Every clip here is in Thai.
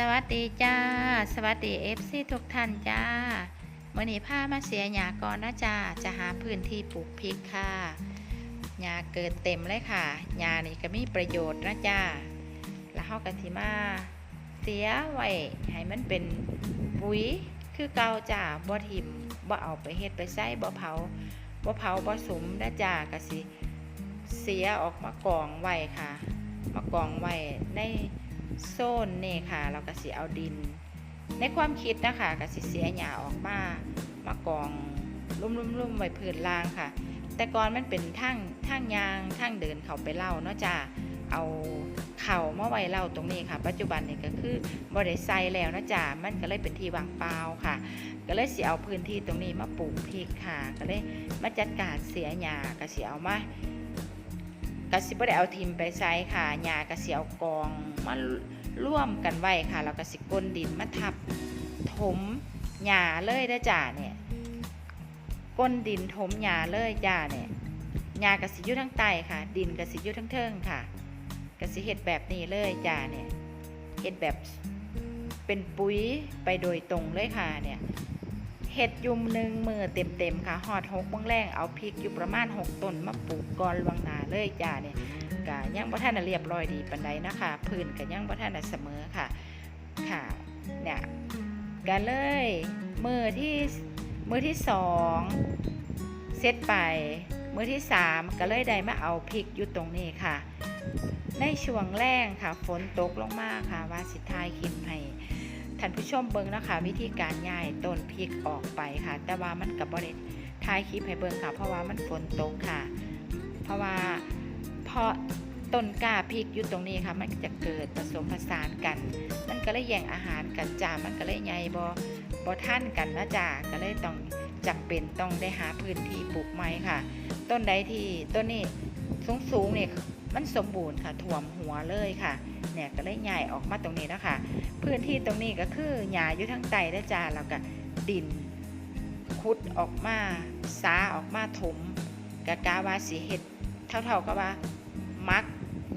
สวัสดีจ้า สวัสดีเอฟซีทุกท่านจ้าวันนี้พามาเสียหยาก่อนนะจ้าจะหาพื้นที่ปลูกพริกค่ะหญ้าเกิดเต็มเลยค่ะหญ้านี่ก็มีประโยชน์นะจ้าแล้วเฮากันสิมา เสียไว้ให้มันเป็นปุ๋ยคือเกาจ้าบ่ทิมบ่เอาไปเฮ็ดไปใส่บ่เผาบ่เผาบ่สมนะจ้าก็สิเสียออกมากองไว้ค่ะ มากองไว้ใน โซนนี่ค่ะ เราก็สิเอาดิน ในความคิดนะคะก็สิเสียหญ้าออกมามากองลุ่มๆๆไว้พื้นล่างค่ะ แต่ก่อนมันเป็นทางทางยางทางเดินเขาไปเล่าเนาะจ้าเอาเข่ามาไว้เล่าตรงนี้ค่ะ ปัจจุบันนี่ก็คือบริไซแล้วนะจ้ามันก็เลยเป็นที่วางเปล่าค่ะ ก็เลยเสิเอาพื้นที่ตรงนี้มาปลูกพริกค่ะ ก็เลยมาจัดการเสียหญ้าก็เสิเอามา กสิบ่ได้เอาทิมไปใช้ค่ะหญ้ากสิเอากองมาร่วมกันไว้ค่ะแล้วก็สิก้นดินมาทับถมหญ้าเลยได้จ้าเนี่ยก้นดินถมหญ้าเลยจ้าเนี่ยหญ้ากสิอยู่ทั้งใต้ค่ะ ดินกระสิอยู่ทั้งเทิงค่ะกระสิเฮ็ดแบบนี้เลยจ้าเนี่ยเฮ็ดแบบเป็นปุ๋ยไปโดยตรงเลยค่ะเนี่ยเห็ดยุมหนึ่งมือเต็มๆค่ะหอดหกบางแรงเอาพริกอยู่ประมาณหกต้นมาปลูกก่อนลวงหนา เลยจ้าเนี่ยกะยังบ่ท่านเรียบร้อยดีปันใดนะคะพื้นกะยังบ่ท่านเสมอค่ะค่ะเนี่ยกันเลยมือที่มือที่สองเซตไป มือที่สามก็เลยได้มาเอาพริกอยู่ตรงนี้ค่ะ ในช่วงแรกค่ะฝนตกลงมาค่ะ ว่าสิทายคลิปให้ท่านผู้ชมเบิ่งนะคะ วิธีการย้ายต้นพริกออกไปค่ะ แต่ว่ามันกับบริท้ายคลิปให้เบิ่งค่ะ เพราะว่ามันฝนตกค่ะ เพราะว่าเพราะต้นกล้าพริกอยู่ตรงนี้ค่ะ มันจะเกิดผสมผสานกัน มันก็เลยแย่งอาหารกันจ้ามันก็เลยใหญ่บ่บ่ท่านกันนะจ้าก็เลยต้องจำเป็นต้องได้หาพื้นที่ปลูกใหม่ค่ะ ต้นใดที่ต้นนี้สูงๆเนี่ยมันสมบูรณ์ค่ะท่วมหัวเลยค่ะเนี่ยก็เลยใหญ่ออกมาตรงนี้นะคะพื้นที่ตรงนี้ก็คือหญ้าอยู่ทั้งใต้และจ้าแล้วก็ดินขุดออกมาสาออกมาถมกะกาวาสีเห็ด เท่าๆกับว่า มัก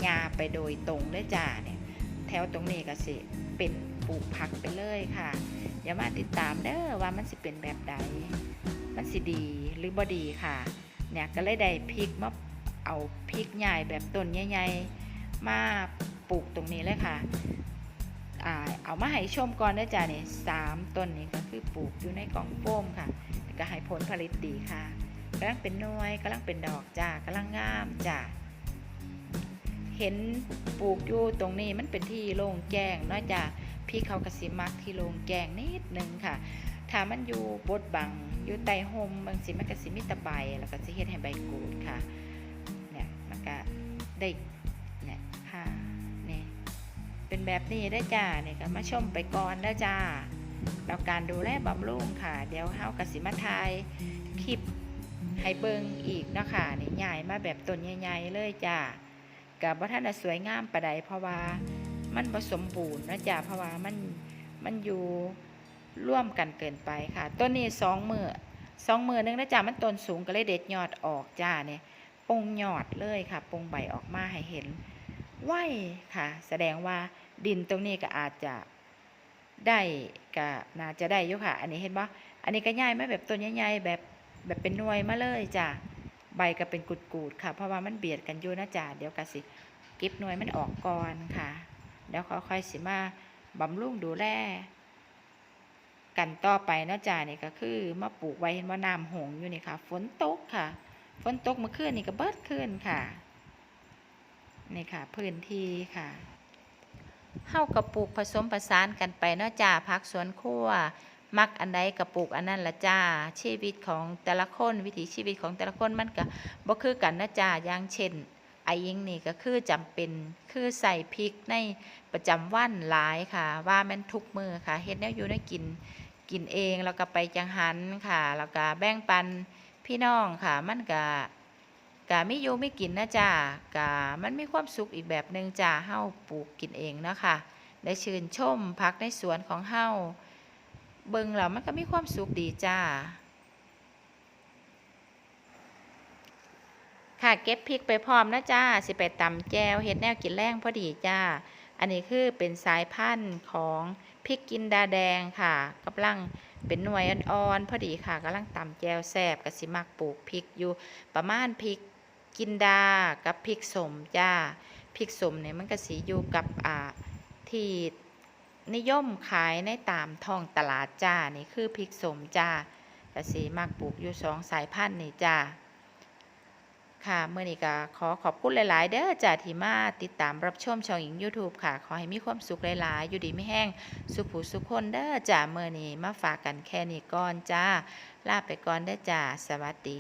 หญ้าไปโดยตรงเลยจ้าเนี่ยแถวตรงนี้ก็สิเป็นปลูกผักไปเลยค่ะอย่ามาติดตามเด้อว่ามันสิเป็นแบบใด มันสิดีหรือบ่ดีค่ะ เนี่ยก็เลยได้พริกมาเอาพริกใหญ่แบบต้นใหญ่ๆมาปลูกตรงนี้เลยค่ะเอามาให้ชมก่อนนะจ๊ะนี่สามต้นนี้ก็คือปลูกอยู่ในกล่องโฟมค่ะ ก็ให้ผลผลิตดีค่ะ กำลังเป็นหน่วยกำลังเป็นดอกจ้ากำลังงามจ้าเห็นปลูกอยู่ตรงนี้มันเป็นที่โล่งแจ้งเนาะจ้าพี่เขากระสิมักที่โล่งแจ้งนิดนึงค่ะถ้ามันอยู่บดบังอยู่ใต้ห่มบางสิมันก็สิมีตะใบแล้วก็สิเฮ็ดให้ใบกูดค่ะเนี่ยมันก็ได้เนี่ยค่ะนี่เป็นแบบนี้ได้จ้าเนี่ยก็มาชมไปก่อนได้จ้าแล้วการดูแลบำรุงค่ะ เดี๋ยวเฮากสิมาทายคลิป ให้เบิงอีกเนาะคะนี่ใหญ่มาแบบต้นใหญ่ๆเลยจ้ากับว่าท่านสวยงามประใดเพราะว่ามันผสมบูรณ์นะจ้าเพราะว่ามันมันอยู่ร่วมกันเกินไปค่ะ ต้นนี้สองมือสองมือนึงนะจ้ามันต้นสูงก็เลยเด็ดยอดออกจ้าเนี่ยปงยอดเลยค่ะปงใบออกมาให้เห็นไหวค่ะ แสดงว่าดินตรงนี้ก็อาจจะได้ก็น่าจะได้อยู่ค่ะ อันนี้เห็นปะอันนี้ก็ใหญ่ไหมแบบต้นใหญ่ๆแบบ แบบเป็นหน่วยมาเลยจ้ะใบก็เป็นกุดๆค่ะ เพราะว่ามันเบียดกันอยู่นะจ้ะเดี๋ยวก็สิเก็บหน่วยมันออกก่อนค่ะเดี๋ยวค่อยๆสิมาบำรุงดูแลกันต่อไปนะจ้ะนี่ก็คือมาปลูกไว้เห็นว่าน้ำหงอยู่นี่ค่ะ ฝนตกค่ะ ฝนตกเมื่อคืนนี่ก็เบิดขึ้นค่ะนี่ค่ะ พื้นที่ค่ะเฮากระปลูกผสมผสานกันไปเนาะจ้าพักสวนครัว มักอันใดกระปลูกอันนั้นละจ้าชีวิตของแต่ละคนวิถีชีวิตของแต่ละคนมันก็บ่คือกันนะจ้าอย่างเช่นไอยิงนี่ก็คือจำเป็นคือใส่พริกในประจำวันหลายค่ะ ว่าแม่นทุกมือค่ะเฮ็ดแนวอยู่ในกินกินเองแล้วก็ไปจังหันค่ะแล้วก็แบ่งปันพี่น้องค่ะ มันก็กะไม่อยู่ไม่กินนะจ้ากะมันมีความสุขอีกแบบหนึ่งจ้าเฮาปลูกกินเองเนาะค่ะได้ชื่นชมพักในสวนของเฮา เบิ่งแล้วมันก็มีความสุขดีจ้า ค่ะเก็บพริกไปพร้อมนะจ้า สิไปตำแจวเฮ็ดแนวกินแรงพอดีจ้า อันนี้คือเป็นสายพันธุ์ของพริกกินดาแดงค่ะกำลังเป็นหน่วยอ่อนๆพอดีค่ะกำลังตำแจวแซบกับสิมักปลูกพริกอยู่ประมาณพริกกินดากับพริกสมจ้าพริกสมเนี่ยมันก็สีอยู่กับอ่าที่ นิยมขายในตามท้องตลาดจ้า นี่คือพริกสมจ้าก็สีมักปลูกอยู่สองสายพันธุ์นี่จ้า ค่ะเมื่อนี้ก็ขอขอบคุณหลาย ๆ เด้อจ้าที่มาติดตามรับชมช่องหญิง YouTube ค่ะ ขอให้มีความสุขหลาย ๆ อยู่ดีไม่แห้ง สุขผู้สุขคนเด้อจ้าเมื่อนี้มาฝากกันแค่นี้ก่อนจ้า ลาไปก่อนเด้อจ้าสวัสดี